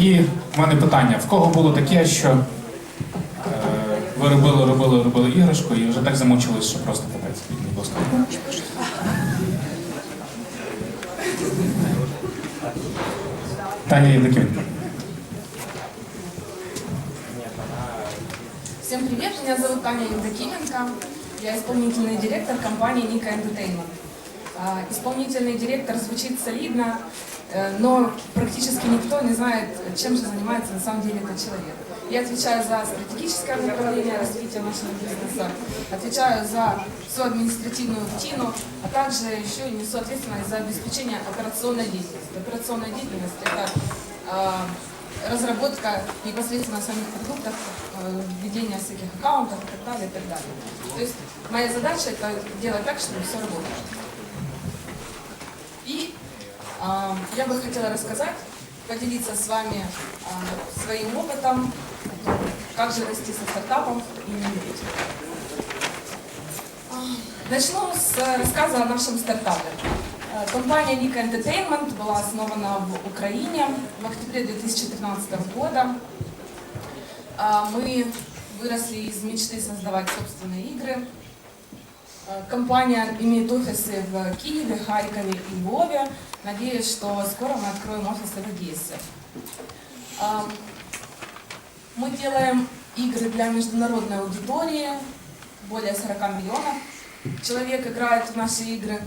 І в мене питання: в кого було таке, що е, ви робили, робили, робили іграшку і вже так замучились, що просто капець, будь ласка. Таня Євдокименко. Всем привет, меня зовут Таня Евдокименко. Я исполнительный директор компании Ника Entertainment. А, Исполнительный директор звучит солидно, э, но практически никто не знает, чем же занимается на самом деле этот человек. Я отвечаю за стратегическое направление развития нашего бизнеса, отвечаю за всю административную рутину, а также еще и несу ответственность за обеспечение операционной деятельности. Операционная деятельность – это а, разработка непосредственно самих продуктов, э, введение всяких аккаунтов и так далее, и так далее. То есть моя задача это делать так, чтобы все работало. Я бы хотела рассказать, поделиться с вами своим опытом, как же расти со стартапом и не умереть. Начну с рассказа о нашем стартапе. Э, Компания Nika Entertainment была основана в Украине в октябре 2013 года. А, Мы выросли из мечты создавать собственные игры. Э, Компания имеет офисы в Киеве, Харькове и Львове. Надеюсь, что скоро мы откроем офисы в Одессе. А, Мы делаем игры для международной аудитории. Более 40 миллионов человек играет в наши игры.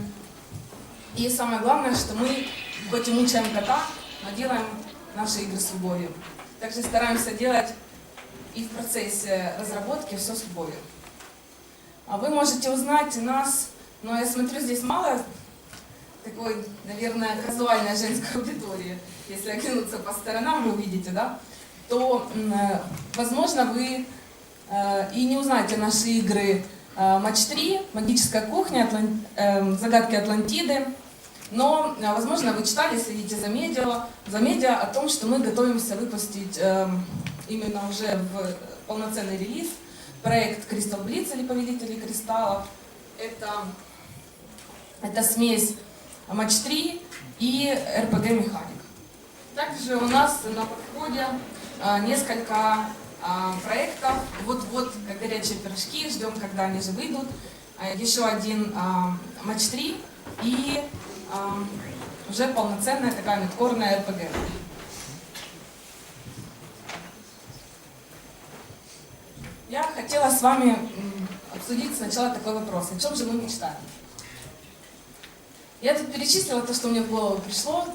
И самое главное, что мы хоть и мучаем кота, но делаем наши игры с любовью. Также стараемся делать и в процессе разработки все с любовью. А вы можете узнать нас, но я смотрю, здесь мало такой, наверное, казуальной женской аудитории. Если оглянуться по сторонам, вы увидите, да? То, э, возможно, вы э, и не узнаете наши игры э, Матч 3, Магическая кухня, эм, Загадки Атлантиды. Но, возможно, вы читали, следите за медиа, за медиа о том, что мы готовимся выпустить эм, именно уже в полноценный релиз проект Crystal Blitz или Повелители Кристаллов. Это, это смесь Матч 3 и RPG Механик. Также у нас на подходе а, несколько а, проектов. Вот-вот, как горячие пирожки, ждем, когда они же выйдут. А, Еще один матч 3 и уже полноценная такая мидкорная РПГ. Я хотела с вами обсудить сначала такой вопрос. О чем же мы мечтаем? Я тут перечислила то, что мне в голову пришло.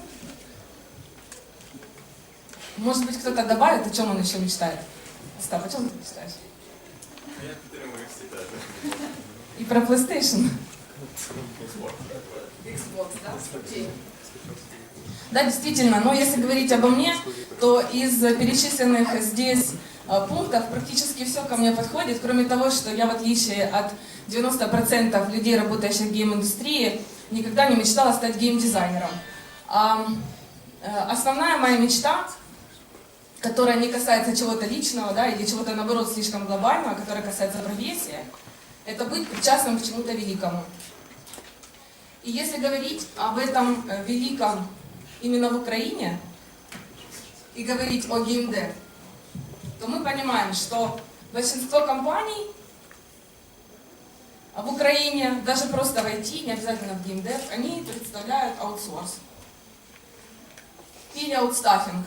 Может быть, кто-то добавит, о чем он еще мечтает. Остап, о чем ты мечтаешь? Я підтримую. И про PlayStation. Xbox, да? Окей. Да, действительно, но если говорить обо мне, то из перечисленных здесь э, пунктов практически все ко мне подходит, кроме того, что я, в отличие от 90% людей, работающих в гейм-индустрии, никогда не мечтала стать гейм-дизайнером. Э, Основная моя мечта, которая не касается чего-то личного, да, или чего-то, наоборот, слишком глобального, которая касается профессии, это быть причастным к чему-то великому. И если говорить об этом э, великом именно в Украине и говорить о геймдев, то мы понимаем, что большинство компаний в Украине, даже просто в IT, не обязательно в геймдев, они представляют аутсорс или аутстаффинг.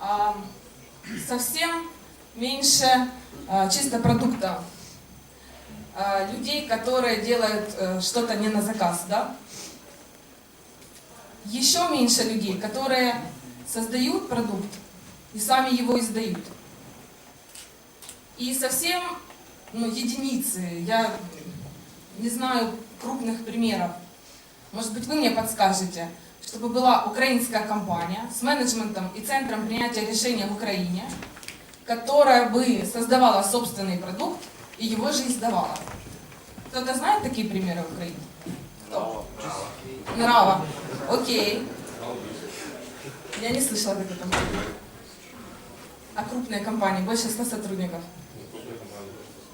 А, Совсем меньше а, чисто продукта а, людей, которые делают э, что-то не на заказ, да? Еще меньше людей, которые создают продукт и сами его издают. И совсем ну, единицы, я не знаю крупных примеров. Может быть, вы мне подскажете, чтобы была украинская компания с менеджментом и центром принятия решения в Украине, которая бы создавала собственный продукт и его же издавала. Кто-то знает такие примеры в Украине? Кто? Нрава. Окей. Я не слышала об этом. А крупные компании, больше 100 сотрудников.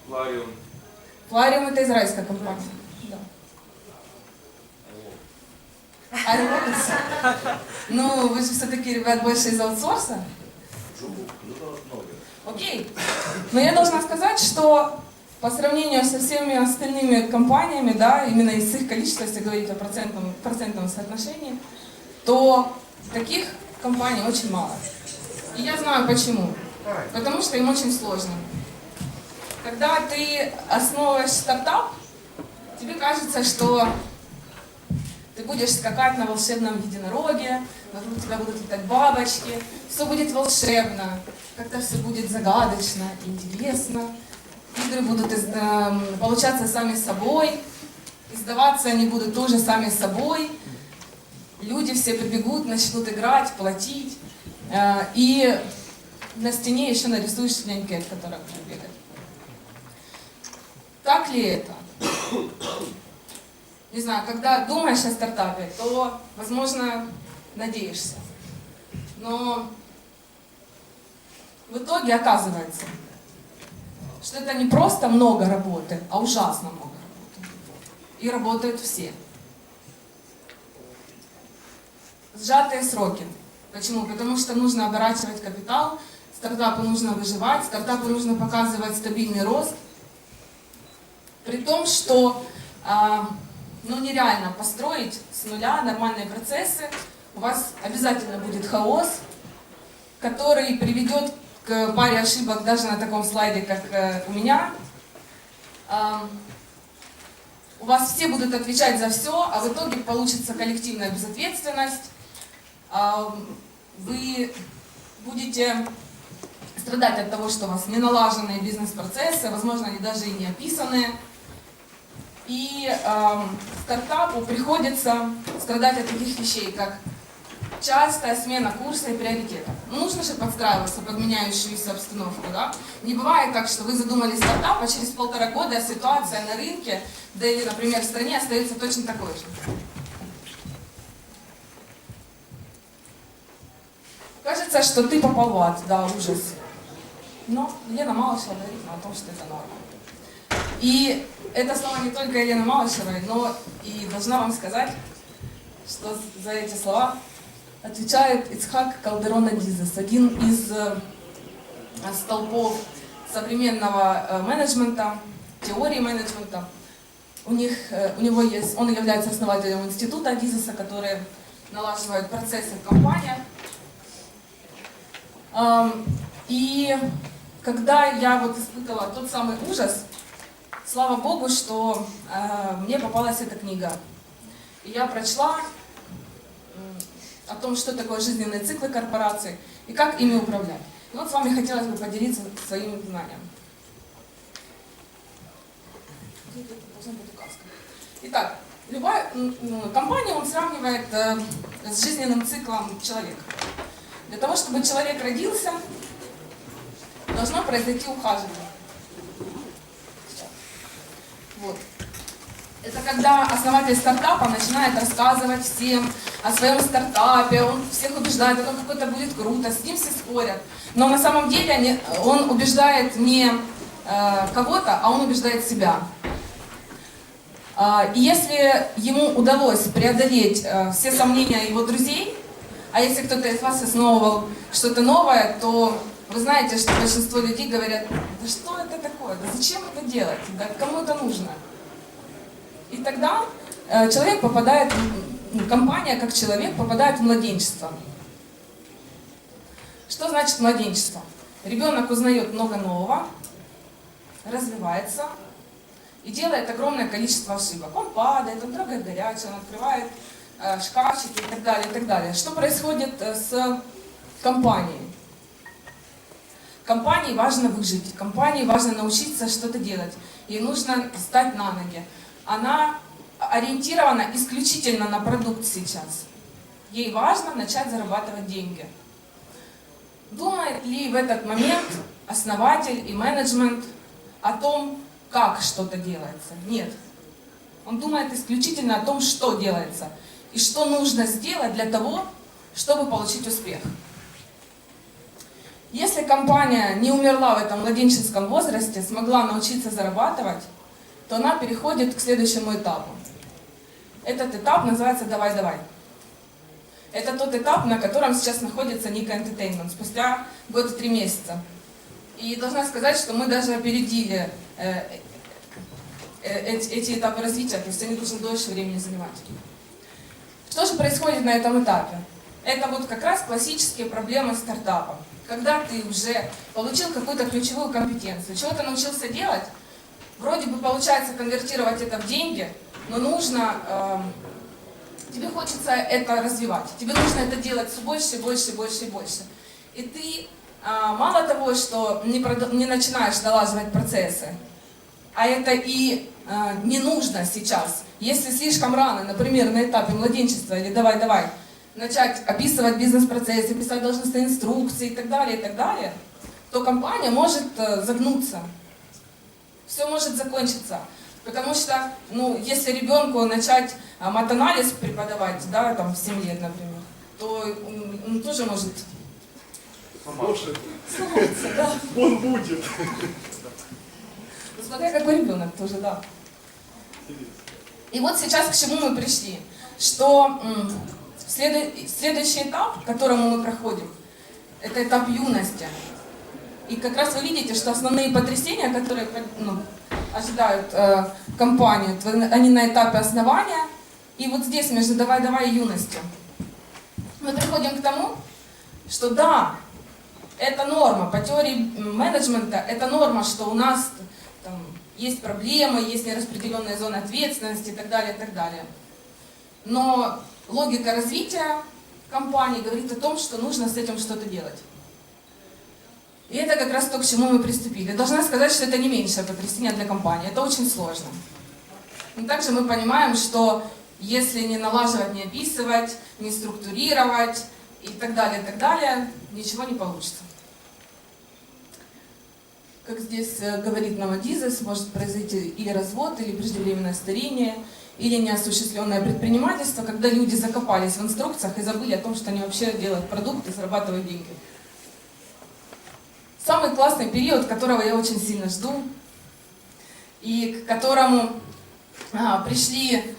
Ларіон. Флариум это израильская компания. Да. А Robotics? Ну, вы же все-таки, ребят, больше из аутсорса. Окей. Но я должна сказать, что по сравнению со всеми остальными компаниями, да, именно из их количества, если говорить о процентном, процентном соотношении, то таких компаний очень мало. И я знаю почему. Потому что им очень сложно. Когда ты основываешь стартап, тебе кажется, что ты будешь скакать на волшебном единороге, вокруг тебя будут летать бабочки, все будет волшебно, как-то все будет загадочно, интересно. Игры будут эм, получаться сами собой, издаваться они будут тоже сами собой. Люди все побегут, начнут играть, платить. Э, И на стене еще нарисуешь будет бегать. Так ли это? не знаю, когда думаешь о стартапе, то, возможно, надеешься. Но в итоге оказывается, что это не просто много работы, а ужасно много работы. И работают все. Сжатые сроки. Почему? Потому что нужно оборачивать капитал, стартапу нужно выживать, стартапу нужно показывать стабильный рост. При том, что а, ну, нереально построить с нуля нормальные процессы, у вас обязательно будет хаос, который приведет к паре ошибок даже на таком слайде, как э, у меня. Ам, У вас все будут отвечать за все, а в итоге получится коллективная безответственность. Ам, Вы будете страдать от того, что у вас не налаженные бизнес-процессы, возможно, они даже и не описанные. И эм, стартапу приходится страдать от таких вещей, как частая смена курса и приоритетов. Ну, нужно же подстраиваться под меняющуюся обстановку, да? Не бывает так, что вы задумали стартап, а через полтора года ситуация на рынке, да или, например, в стране остается точно такой же. Кажется, что ты попал в ад, да, ужас. Но Лена Малышева говорит нам о том, что это норма. И это слова не только Елены Малышевой, но и должна вам сказать, что за эти слова отвечает Ицхак Калдерона Дизес, один из э, столпов современного э, менеджмента, теории менеджмента. У, них, э, у него есть, он является основателем института Дизеса, который налаживает процессы в компаниях. Ам, И когда я вот испытывала тот самый ужас, слава богу, что э, мне попалась эта книга. И я прочла о том, что такое жизненные циклы корпораций и как ими управлять. И вот с вами хотелось бы поделиться своим знанием. Где-то тут должна быть указка. Итак, любая м, компания он сравнивает э, с жизненным циклом человека. Для того, чтобы человек родился, должно произойти ухаживание. Сейчас. Вот. Это когда основатель стартапа начинает рассказывать всем о своем стартапе, он всех убеждает, о том, как это будет круто, с ним все спорят. Но на самом деле они- он убеждает не э, кого-то, а он убеждает себя. А, И если ему удалось преодолеть э, все сомнения его друзей, а если кто-то из вас основывал что-то новое, то вы знаете, что большинство людей говорят, да что это такое, да зачем это делать, да кому это нужно? И тогда э, человек попадает, м, компания как человек попадает в младенчество. Что значит младенчество? Ребенок узнает много нового, развивается и делает огромное количество ошибок. Он падает, он трогает горячее, он открывает э, шкафчики и так далее, и так далее. Что происходит э, с компанией? Компании важно выжить, компании важно научиться что-то делать. Ей нужно встать на ноги. Она ориентирована исключительно на продукт сейчас. Ей важно начать зарабатывать деньги. Думает ли в этот момент основатель и менеджмент о том, как что-то делается? Нет. Он думает исключительно о том, что делается и что нужно сделать для того, чтобы получить успех. Если компания не умерла в этом младенческом возрасте, смогла научиться зарабатывать, то она переходит к следующему этапу. Этот этап называется «давай-давай». Это тот этап, на котором сейчас находится Ника Entertainment спустя год и три месяца. И должна сказать, что мы даже опередили э, э, эти, эти этапы развития, то есть они должны дольше времени занимать. Что же происходит на этом этапе? Это вот как раз классические проблемы стартапа. Когда ты уже получил какую-то ключевую компетенцию, чего-то научился делать, вроде бы получается конвертировать это в деньги, но нужно, эм, тебе хочется это развивать, тебе нужно это делать все больше, больше, больше и больше. И ты а, мало того, что не, не начинаешь налаживать процессы, а это и а, не нужно сейчас. Если слишком рано, например, на этапе младенчества или давай-давай, начать описывать бизнес-процессы, писать должностные инструкции и так далее, и так далее, то компания может э, загнуться. Все может закончиться. Потому что, ну, если ребенку начать а, матанализ преподавать, да, там, в 7 лет, например, то м, он тоже может сломаться, да. он будет. Ну, Смотря какой ребенок тоже, да. И вот сейчас к чему мы пришли. Что следующий этап, к которому мы проходим, это этап юности. И как раз вы видите, что основные потрясения, которые ну, ожидают э, компанию, они на этапе основания. И вот здесь между давай-давай и юностью. Мы приходим к тому, что да, это норма. По теории менеджмента это норма, что у нас там, есть проблемы, есть нераспределенная зона ответственности и так далее, и так далее. Но логика развития компании говорит о том, что нужно с этим что-то делать. И это как раз то, к чему мы приступили. Должна сказать, что это не меньшее потрясение для компании. Это очень сложно. Но также мы понимаем, что если не налаживать, не описывать, не структурировать и так далее, и так далее, ничего не получится. Как здесь э, говорит Новодизес, может произойти или развод, или преждевременное старение, или неосуществленное предпринимательство, когда люди закопались в инструкциях и забыли о том, что они вообще делают продукт и зарабатывают деньги. Самый классный период, которого я очень сильно жду, и к которому а, пришли,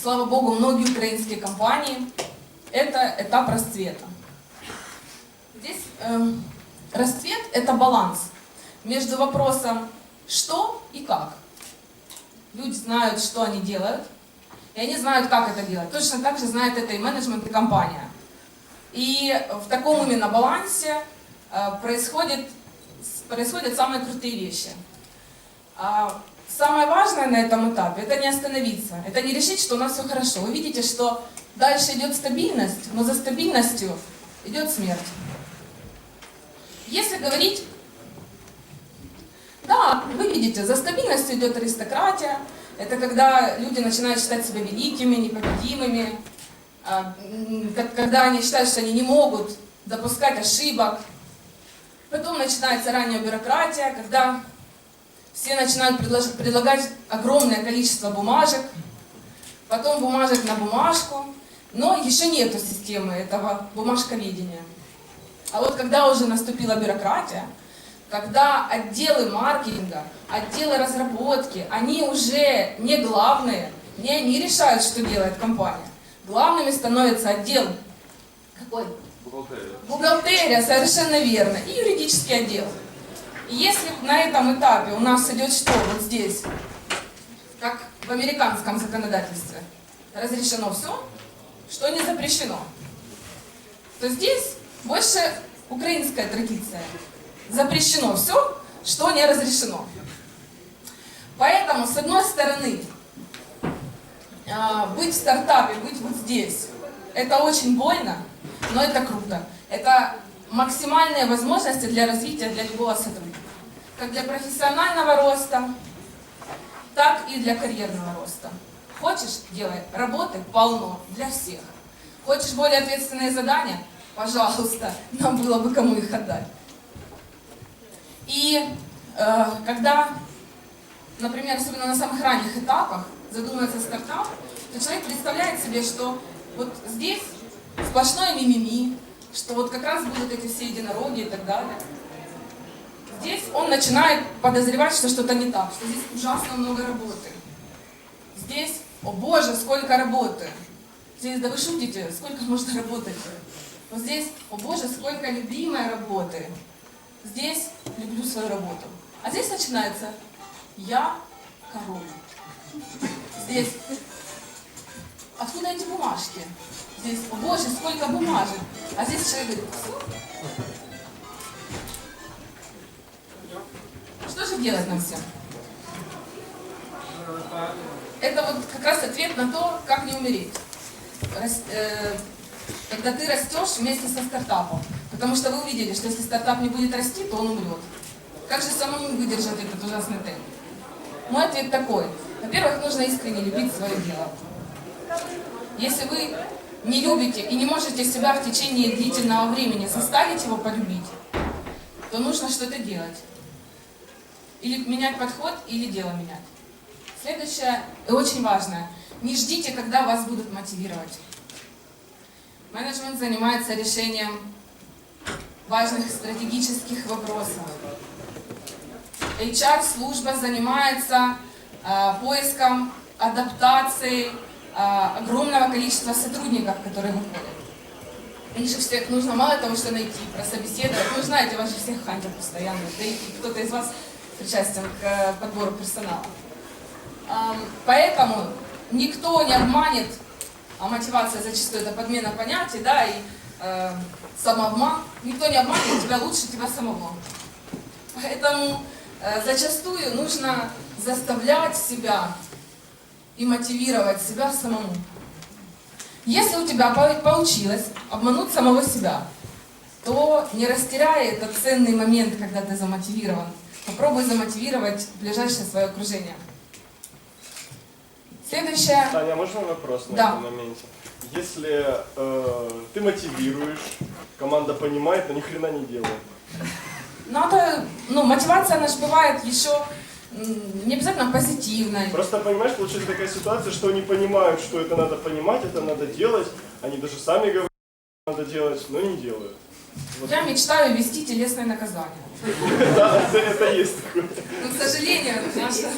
слава богу, многие украинские компании, это этап расцвета. Здесь эм, расцвет – это баланс между вопросом «что» и «как». Люди знают, что они делают, и они знают, как это делать. Точно так же знает это и менеджмент, и компания. И в таком именно балансе э, происходит, происходят самые крутые вещи. А Самое важное на этом этапе – это не остановиться, это не решить, что у нас все хорошо. Вы видите, что дальше идет стабильность, но за стабильностью идет смерть. Если говорить, да, вы видите, за стабильностью идет аристократия, это когда люди начинают считать себя великими, непобедимыми, а, когда они считают, что они не могут допускать ошибок. Потом начинается ранняя бюрократия, когда все начинают предлагать огромное количество бумажек, потом бумажек на бумажку, но еще нету системы этого бумажковедения. А вот когда уже наступила бюрократия, когда отделы маркетинга, отделы разработки, они уже не главные, не они решают, что делает компания. Главными становится отдел какой? Бухгалтерия. Бухгалтерия, совершенно верно, и юридический отдел. И если на этом этапе у нас идет что вот здесь, как в американском законодательстве, разрешено все, что не запрещено, то здесь больше украинская традиция. Запрещено все, что не разрешено. Поэтому, с одной стороны, а, быть в стартапе, быть вот здесь, это очень больно, но это круто. Это максимальные возможности для развития для любого сотрудника. Как для профессионального роста, так и для карьерного роста. Хочешь, делай. Работы полно для всех. Хочешь более ответственные задания? Пожалуйста, нам было бы кому их отдать. И э, когда, например, особенно на самых ранних этапах задумывается стартап, то человек представляет себе, что вот здесь сплошное мимими, что вот как раз будут эти все единороги и так далее. Здесь он начинает подозревать, что что-то не так, что здесь ужасно много работы. Здесь, о боже, сколько работы. Здесь, да вы шутите, сколько можно работать? Вот здесь, о боже, сколько любимой работы. Здесь люблю свою работу. А здесь начинается я король. Здесь откуда эти бумажки? Здесь, о боже, сколько бумажек. А здесь человек говорит, что же делать нам всем? Это вот как раз ответ на то, как не умереть. Э, когда ты растешь вместе со стартапом. Потому что вы увидели, что если стартап не будет расти, то он умрет. Как же самому выдержать этот ужасный темп? Мой ответ такой. Во-первых, нужно искренне любить свое дело. Если вы не любите и не можете себя в течение длительного времени заставить его полюбить, то нужно что-то делать. Или менять подход, или дело менять. Следующее и очень важное. Не ждите, когда вас будут мотивировать. Менеджмент занимается решением важных стратегических вопросов. HR-служба занимается э, поиском адаптации э, огромного количества сотрудников, которые выходят. Их же всех нужно мало того, что найти, прособеседовать. Вы знаете, вас же всех хантят постоянно. Да и кто-то из вас причастен к э, подбору персонала. Поэтому никто не обманет, а мотивация зачастую это подмена понятий, да, и э, самообман. Никто не обманет тебя лучше тебя самого. Поэтому э, зачастую нужно заставлять себя и мотивировать себя самому. Если у тебя по- получилось обмануть самого себя, то не растеряй этот ценный момент, когда ты замотивирован. Попробуй замотивировать ближайшее свое окружение. Следующее. Таня, можно вопрос на Да. этом моменте? Если э, ты мотивируешь, команда понимает, но ни хрена не делает. Надо, ну, мотивация, она же бывает еще м, не обязательно позитивной. Просто, понимаешь, получается такая ситуация, что они понимают, что это надо понимать, это надо делать. Они даже сами говорят, что надо делать, но не делают. Вот. Я мечтаю ввести телесное наказание. Да, это, это есть такое. Но, к сожалению, наше...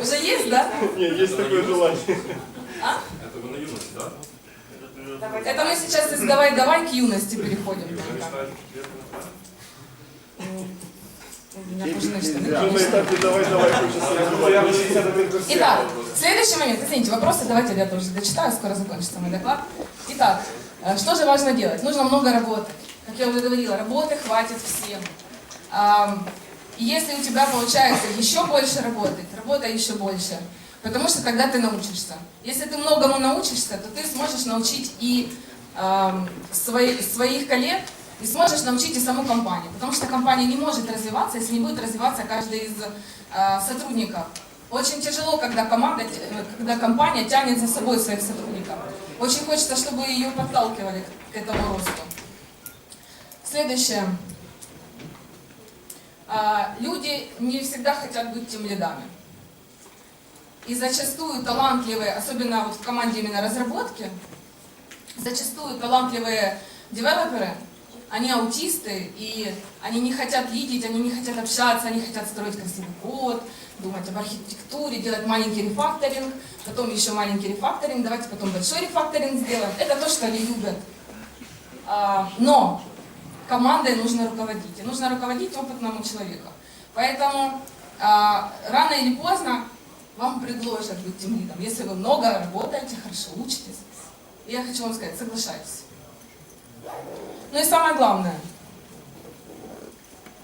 Уже есть, да? Не, есть такое желание. Это вы на юность, да? Это мы сейчас из «давай-давай» к юности переходим. Вы мечтаете честно, да? У меня кожаные штаны. Уже на этапе давай-давай хочется развивать. Итак, следующий момент. Извините, вопросы давайте я тоже дочитаю, скоро закончится мой доклад. Итак, э, что же важно делать? Нужно много работать. Как я уже говорила, работы хватит всем. И если у тебя получается еще больше работать, работай еще больше. Потому что тогда ты научишься. Если ты многому научишься, то ты сможешь научить и ам, свои- своих коллег, и сможешь научить и саму компанию. Потому что компания не может развиваться, если не будет развиваться каждый из а, сотрудников. Очень тяжело, когда команда, э, когда компания тянет за собой своих сотрудников. Очень хочется, чтобы ее подталкивали к этому росту. Следующее. А, Люди не всегда хотят быть тем лидами. И зачастую талантливые, особенно вот в команде именно разработки, зачастую талантливые девелоперы, они аутисты, и они не хотят лидить, они не хотят общаться, они хотят строить красивый код, думать об архитектуре, делать маленький рефакторинг, потом еще маленький рефакторинг, давайте потом большой рефакторинг сделаем. Это то, что они любят. А, Но командой нужно руководить. И нужно руководить опытному человеку. Поэтому а, рано или поздно вам предложат быть тем лидом. Если вы много работаете, хорошо учитесь. И я хочу вам сказать, соглашайтесь. Ну и самое главное,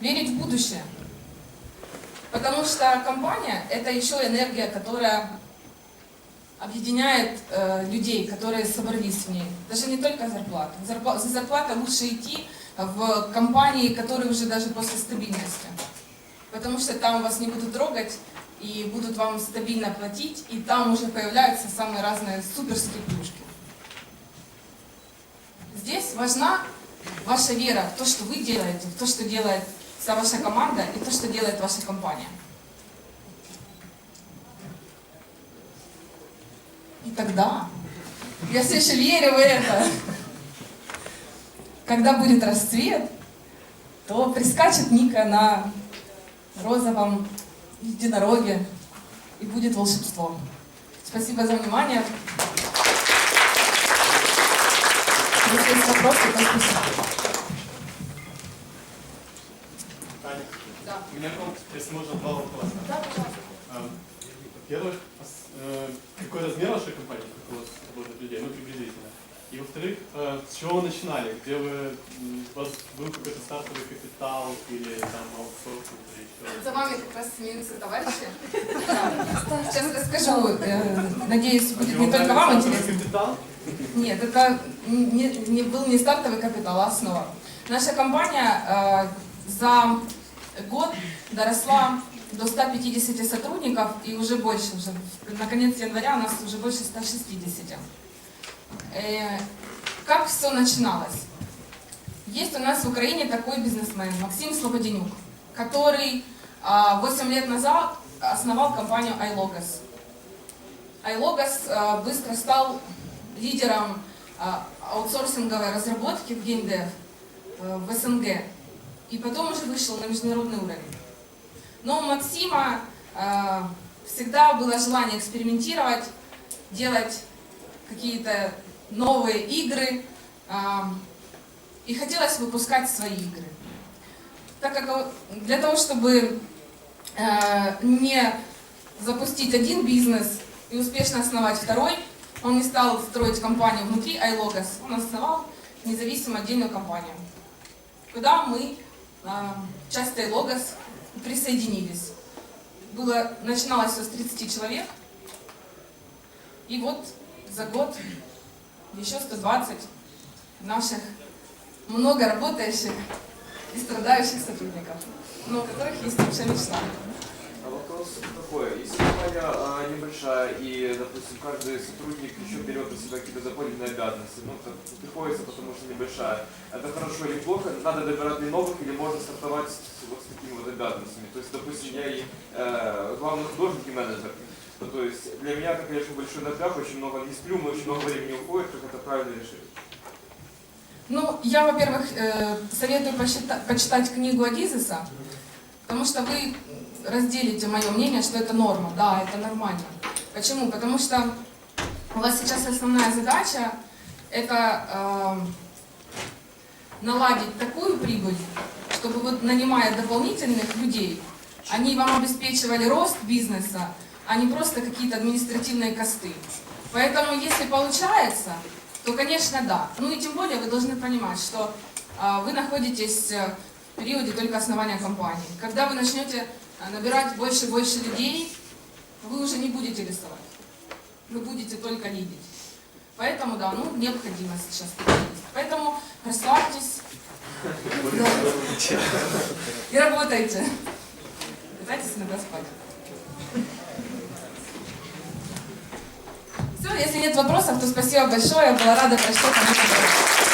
верить в будущее. Потому что компания – это еще энергия, которая объединяет э, людей, которые собрались в ней. Даже не только зарплата. Зарпла- за зарплатой лучше идти в компании, которые уже даже после стабильности. Потому что там вас не будут трогать и будут вам стабильно платить, и там уже появляются самые разные суперские плюшки. Здесь важна ваша вера в то, что вы делаете, в то, что делает вся ваша команда и то, что делает ваша компания. И тогда, я все еще верю в это, когда будет расцвет, то прискачет Ника на розовом единороге и будет волшебство. Спасибо за внимание. Если есть вопросы, то спасибо. Таня, Да. у меня если можно, два вопроса. Да, пожалуйста. А, Во-первых, ос- э, какой размер вашей компании, сколько у вас работает людей, ну приблизительно. И во-вторых, э, с чего вы начинали, где вы, у вас был какой-то стартовый капитал или там аутсорсинг или еще? За вами как раз смеются товарищи. Сейчас расскажу. Э, Надеюсь, будет не только вам интересно. Капитал? Нет, это не, не был не стартовый капитал, а основа. Наша компания э, за год доросла до 150 сотрудников и уже больше, уже на конец января у нас уже больше 160. Э, как все начиналось? Есть у нас в Украине такой бизнесмен Максим Слободенюк, который а, 8 лет назад основал компанию iLogos. iLogos а, быстро стал лидером а, аутсорсинговой разработки в геймдев э, в СНГ. И потом уже вышел на международный уровень. Но у Максима э, всегда было желание экспериментировать, делать какие-то новые игры. а, и хотелось выпускать свои игры. Так как э, для того, чтобы э, не запустить один бизнес и успешно основать второй, он не стал строить компанию внутри iLogos, он основал независимую отдельную компанию, куда мы, часть iLogos, присоединились. Было, начиналось все с 30 человек, и вот за год еще 120 наших много работающих и страдающих сотрудников, но у которых есть общая мечта. А вопрос такой, если компания а, небольшая и, допустим, каждый сотрудник еще берет на себя какие-то дополнительные обязанности, ну, так приходится, потому что небольшая, это хорошо или плохо, надо добирать ли новых или можно стартовать с, вот с такими вот обязанностями. То есть, допустим, я и э, главный художник и менеджер. Ну, то есть для меня это, конечно, большой напряг, очень много не сплю, мы очень много времени уходит, как это правильно решить. Ну, я, во-первых, э, советую почитать книгу Адизеса, потому что вы разделите мое мнение, что это норма. Да, это нормально. Почему? Потому что у вас сейчас основная задача это э, наладить такую прибыль, чтобы вот нанимая дополнительных людей, они вам обеспечивали рост бизнеса, а не просто какие-то административные косты. Поэтому, если получается, то, конечно, да. Ну и тем более вы должны понимать, что а, вы находитесь э, в периоде только основания компании. Когда вы начнете а, набирать больше и больше людей, вы уже не будете рисовать. Вы будете только лидить. Поэтому, да, ну, необходимо сейчас. Поэтому расслабьтесь. Да. И работайте. Пытайтесь иногда спать. Все, если нет вопросов, то спасибо большое. Я была рада прочитать.